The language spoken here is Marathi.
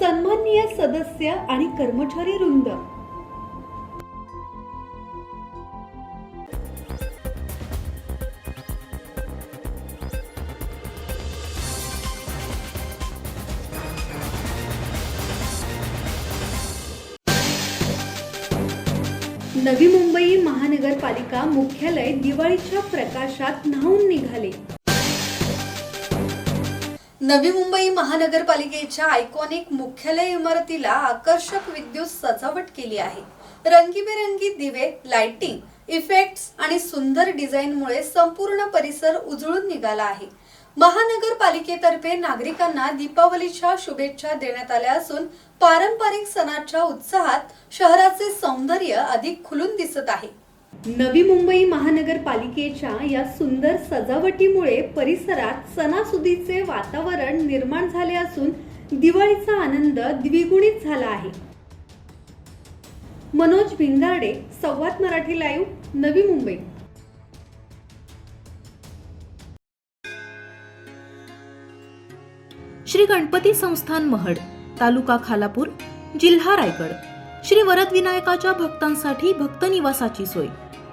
सन्माननीय सदस्य आणि कर्मचारी वृंद. नवी मुंबई महानगरपालिका मुख्यालय दिवाळीच्या प्रकाशात न्हावून निघाले. नवी मुंबई महानगरपालिकेच्या आयकॉनिक मुख्यालय इमारतीला आकर्षक विद्युत सजावट केली आहे. रंगीबेरंगी दिवे लाइटिंग इफेक्ट्स आणि सुंदर डिझाईनमुळे संपूर्ण परिसर उजळून निघाला आहे. महानगरपालिकेतर्फे नागरिकांना दीपावलीच्या शुभेच्छा देण्यात आल्या असून पारंपरिक सणाच्या उत्साहात शहराचे सौंदर्य अधिक खुलून दिसत आहे. नवी मुंबई महानगरपालिकेच्या या सुंदर सजावटीमुळे परिसरात सणासुदीचे वातावरण निर्माण झाले असून दिवाळीचा आनंद द्विगुणित झाला आहे. मनोज भिंगारडे संवाद मराठी लाईव्ह नवी मुंबई. श्री गणपती संस्थान महड तालुका खालापूर जिल्हा रायगड. श्री वरदविनायकाच्या भक्तांसाठी भक्त निवासाची सोय.